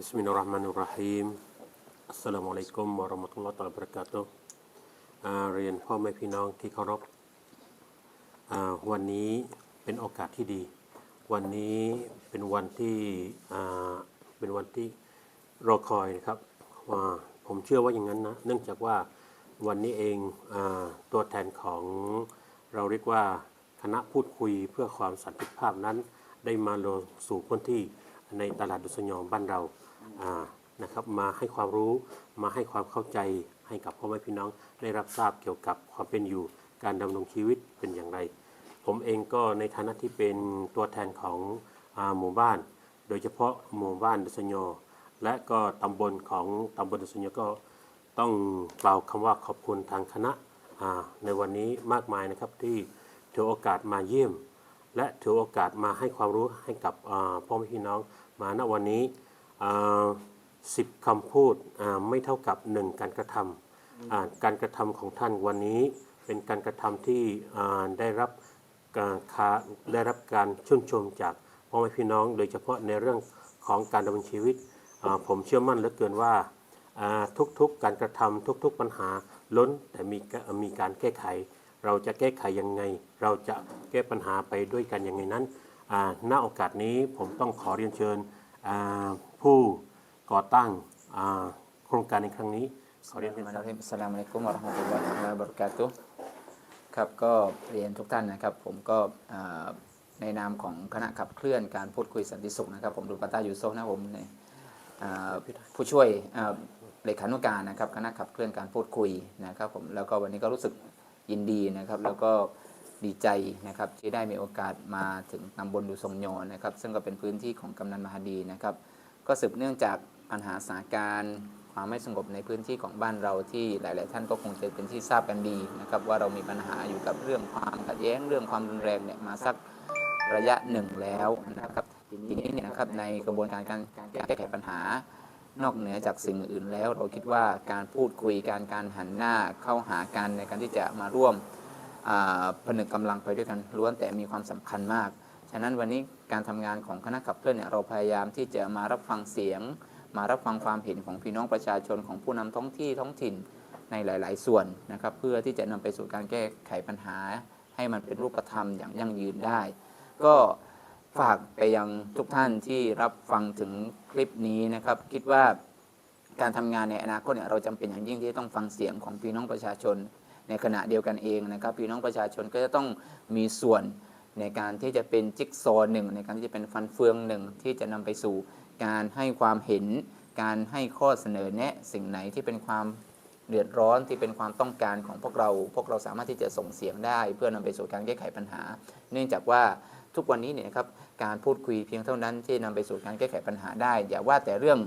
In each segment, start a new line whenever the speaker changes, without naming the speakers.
Bismillahirrahmanirrahim Assalamualaikum warahmatullahi wabarakatuh เรียนพ่อแม่พี่น้องที่เคารพวันนี้เป็นโอกาสที่ดี วันนี้เป็นวันที่เป็นวันที่รอคอยนะครับว่าผมเชื่อว่าอย่างนั้นนะ เนื่องจากว่าวันนี้เองอตัวแทนของเราเรียกว่าคณะพูดคุยเพื่อความสันติภาพนั้น ได้มาลงสู่พื้นที่ ในตลาดดุสยองบ้านเรานะครับมาให้ความรู้มาให้ความเข้าใจให้กับพ่อแม่พี่น้องได้รับทราบเกี่ยวกับความเป็นอยู่การดำรงชีวิตเป็นอย่างไร ผมเองก็ในฐานะที่เป็นตัวแทนของอหมู่บ้าน โดยเฉพาะหมู่บ้านดุสยอและก็ตำบลของตำบลดุสยอก็ต้องกล่าวคำว่าขอบคุณทางคณะในวันนี้มากมายนะครับที่ถือโอกาสมาเยี่ยม และถือโอกาสมาให้ความรู้ให้กับพ่อแม่พี่น้องมาณวันนี้สิบคำพูดไม่เท่ากับหนึ่งการกระทำการกระทำของท่านวันนี้เป็นการกระทำที่ได้รับการได้รับการชื่นชมจากพ่อแม่พี่น้อง โดยเฉพาะในเรื่องของการดำเนินชีวิต ผมเชื่อมั่นเหลือเกินว่าทุกๆการกระทำทุกๆปัญหาล้นแต่มีมีการแก้ไข เราจะแก้ไขยังไง เราจะแก้ปัญหาไปด้วยกันยังไงนั้นณโอกาสนี้ผมต้องขอเรียนเชิญผู้ก่อตั้งโครงการในครั้งนี้ขอเรียนเชิญครับ
สลามุอะลัยกุมวะราะห์มะตุลลอฮิวะบะเราะกาตุครับก็เรียนทุกท่านนะครับ ผมก็ในนามของคณะขับเคลื่อนการพูดคุยสันติสุขนะครับ ผมดุลปาตายูโซนะผมในอ่าผู้ช่วยเลขานุการนะครับคณะขับเคลื่อนการพูดคุยนะครับผมแล้วก็วันนี้ก็รู้สึก ยินดีนะครับ แล้วก็ดีใจนะครับที่ได้มีโอกาสมาถึงตำบลดุสงโยนะครับ ซึ่งก็เป็นพื้นที่ของกำนันมหาดีนะครับ ก็สืบเนื่องจากปัญหาสถานการณ์ความไม่สงบในพื้นที่ของบ้านเราที่หลาย ๆ ท่านก็คงจะเป็นที่ทราบกันดีนะครับ ว่าเรามีปัญหาอยู่กับเรื่องความขัดแย้งเรื่องความรุนแรงเนี่ยมาสักระยะหนึ่งแล้วนะครับทีนี้เนี่ยนะครับในกระบวนการการแก้ไขปัญหา นอกเหนือจากสิ่งอื่นแล้ว เราคิดว่าการพูดคุยการการหันหน้าเข้าหากันในการที่จะมาร่วมผนึกกำลังไปด้วยกันล้วนแต่มีความสำคัญมาก ฉะนั้นวันนี้การทำงานของคณะขับเคลื่อนเนี่ยเราพยายามที่จะมารับฟังเสียง มารับฟังความเห็นของพี่น้องประชาชนของผู้นำท้องที่ท้องถิ่นในหลาย ๆ ส่วนนะครับเพื่อที่จะนำไปสู่การแก้ไขปัญหา ให้มันเป็นรูปธรรมอย่างยั่งยืนได้ ก็ ฝากไปยังทุกท่านที่รับฟังถึงคลิปนี้นะครับ คิดว่าการทำงานในอนาคตเนี่ยเราจำเป็นอย่างยิ่งที่จะต้องฟังเสียงของพี่น้องประชาชน ในขณะเดียวกันเองนะครับ พี่น้องประชาชนก็จะต้องมีส่วนในการที่จะเป็นจิ๊กซอว์หนึ่งในการที่จะเป็นฟันเฟืองหนึ่งที่จะนำไปสู่การให้ความเห็น การให้ข้อเสนอแนะสิ่งไหนที่เป็นความเดือดร้อนที่เป็นความต้องการของพวกเรา พวกเราสามารถที่จะส่งเสียงได้ เพื่อนำไปสู่การแก้ไขปัญหา เนื่องจากว่า ทุกวันนี้เนี่ยนะครับการพูดคุยเพียงเท่านั้นที่นำไปสู่การแก้ไขปัญหาได้ อย่าว่าแต่เรื่อง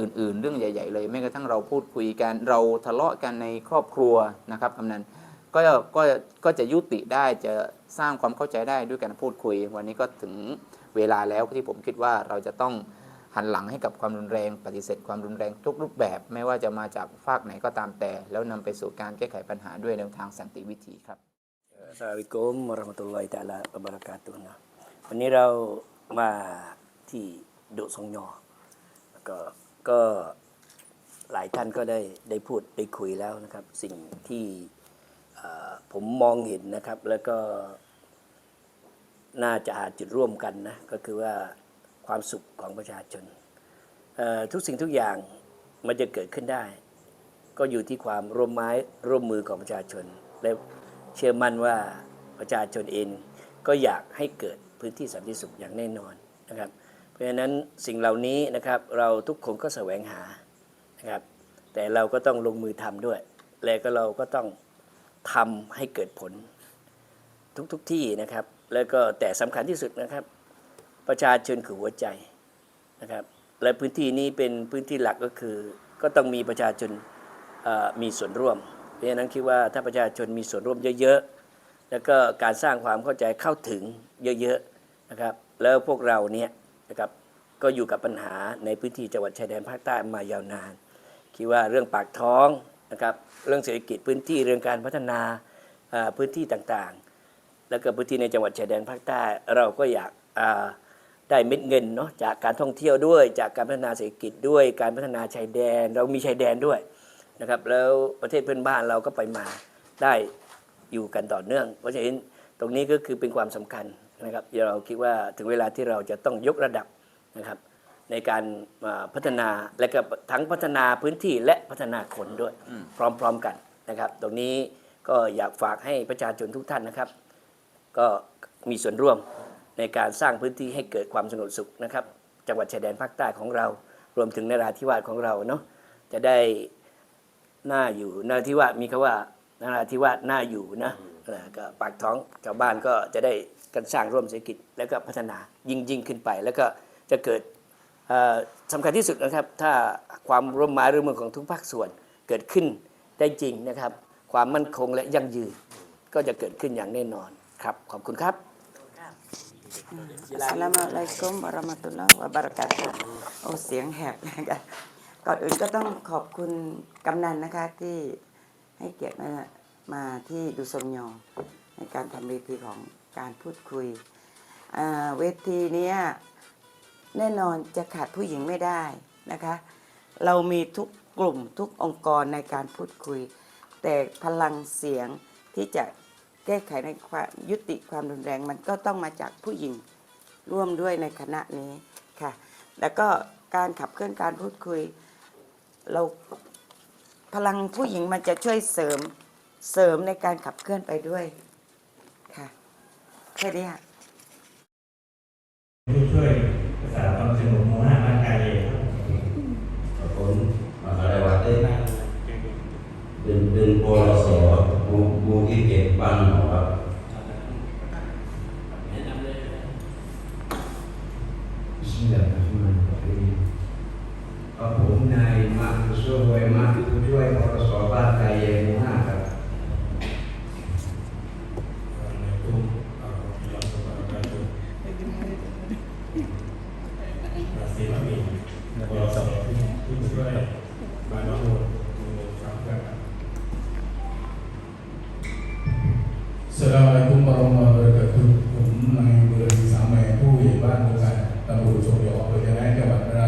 อื่น ๆ เรื่องใหญ่ ๆ เลยแม้กระทั่งเราพูดคุยกันเราทะเลาะกันในครอบครัวนะครับกำนันก็ก็ก็จะยุติได้จะสร้างความเข้าใจได้ด้วยการพูดคุย วันนี้ก็ถึงเวลาแล้วที่ผมคิดว่าเราจะต้องหันหลังให้กับความรุนแรงปฏิเสธความรุนแรงทุกรูปแบบ ไม่ว่าจะมาจากฝากไหนก็ตามแต่ แล้วนำไปสู่การแก้ไขปัญหาด้วยแนวทางสันติวิธีครับ
Assalamualaikum warahmatullahi taala wabarakatuh นะ วันนี้เรามาที่ดุสงยอแล้วก็ก็หลายท่านก็ได้ได้พูดได้คุยแล้วนะครับ สิ่งที่ผมมองเห็นนะครับ แล้วก็น่าจะหาจุดร่วมกันนะ ก็คือว่าความสุขของประชาชน ทุกสิ่งทุกอย่างมันจะเกิดขึ้นได้ ก็อยู่ที่ความร่วมไม้ร่วมมือของประชาชน และเชื่อมั่นว่าประชาชนเองก็อยากให้เกิด พื้นที่สันติสุขอย่างแน่นอนนะครับเพราะฉะนั้นสิ่งเหล่านี้นะครับเราทุกคนก็แสวงหานะครับแต่เราก็ต้องลงมือทำด้วย และก็เราก็ต้องทำให้เกิดผลทุกๆทที่นะครับ แล้วก็แต่สำคัญที่สุดนะครับ ประชาชนคือหัวใจนะครับและพื้นที่นี้เป็นพื้นที่หลักก็คือ ก็ต้องมีประชาชนมีส่วนร่วม เพราะฉะนั้นคิดว่าถ้าประชาชนมีส่วนร่วมเยอะๆ แล้วก็การสร้างความเข้าใจเข้าถึง เยอะๆนะครับ แล้วพวกเราเนี่ยนะครับก็อยู่กับปัญหาในพื้นที่จังหวัดชายแดนภาคใต้มายาวนาน คิดว่าเรื่องปากท้องนะครับเรื่องเศรษฐกิจพื้นที่เรื่องการพัฒนาพื้นที่ต่างๆ แล้วก็พื้นที่ในจังหวัดชายแดนภาคใต้ เราก็อยากได้เม็ดเงินเนาะจากการท่องเที่ยวด้วย จากการพัฒนาเศรษฐกิจด้วยการพัฒนาชายแดน เรามีชายแดนด้วยนะครับแล้วประเทศเพื่อนบ้านเราก็ไปมาได้อยู่กันต่อเนื่อง เพราะฉะนั้นตรงนี้ก็คือเป็นความสำคัญ นะครับเราคิดว่าถึงเวลาที่เราจะต้องยกระดับนะครับในการอ่าพัฒนาและก็ทั้งพัฒนาพื้นที่และพัฒนาคนด้วย พร้อมๆกันนะครับ ตรงนี้ก็อยากฝากให้ประชาชนทุกท่านนะครับ ก็มีส่วนร่วมในการสร้างพื้นที่ให้เกิดความสงบสุขนะครับ จังหวัดชายแดนภาคใต้ของเรา รวมถึงนราธิวาสของเราเนาะจะได้น่าอยู่นราธิวาสมีคำว่านราธิวาสน่าอยู่นะ ก็ปากท้องชาวบ้านก็จะได้กันสร้างร่วมเศรษฐกิจแล้วก็พัฒนายิ่งยิ่งขึ้นไป แล้วก็จะเกิดเอ่อสำคัญที่สุดนะครับ ถ้าความร่วมไม้ร่วมมือของทุกภาคส่วนเกิดขึ้นได้จริงนะครับ ความมั่นคงและยั่งยืน ก็จะเกิดขึ้นอย่างแน่นอนครับ ขอบคุณครับ
Assalamualaikum warahmatullahi wabarakatuh โอ้เสียงแหบนะคะก่อนอื่นก็ต้องขอบคุณกำนันนะคะที่ให้เกียรติมา มาที่ดูสมยองในการทำเวทีของการพูดคุยเวทีนี้แน่นอนจะขาดผู้หญิงไม่ได้นะคะ เรามีทุกกลุ่มทุกองค์กรในการพูดคุย แต่พลังเสียงที่จะแก้ไขในความยุติความรุนแรงมันก็ต้องมาจากผู้หญิงร่วมด้วยในคณะนี้ค่ะ แล้วก็การขับเคลื่อนการพูดคุย เราพลังผู้หญิงมันจะช่วยเสริม เสริมในการขับเคลื่อนไปด้วยค่ะแค่นี้ค่ะ
ผู้ช่วยรักษาความสงบหมู่ห้าบ้านกาเยครับ
ผมมาอะไรวัดได้เป็นเป็นปลสหมู่หมู่ที่เจ็ดบ้านหนองครับบิสมิลลาฮิรเราะห์มานิรเราะฮีมครับผมนายมาคุโซวยมาผู้ช่วยปลส
salamualaikum warahmatullahi wabarakatuh ผมนายเบอร์สามแม่ผู้ใหญ่บ้านโครงการตำรวจสมยอเบอร์จะได้จังหวัดนรา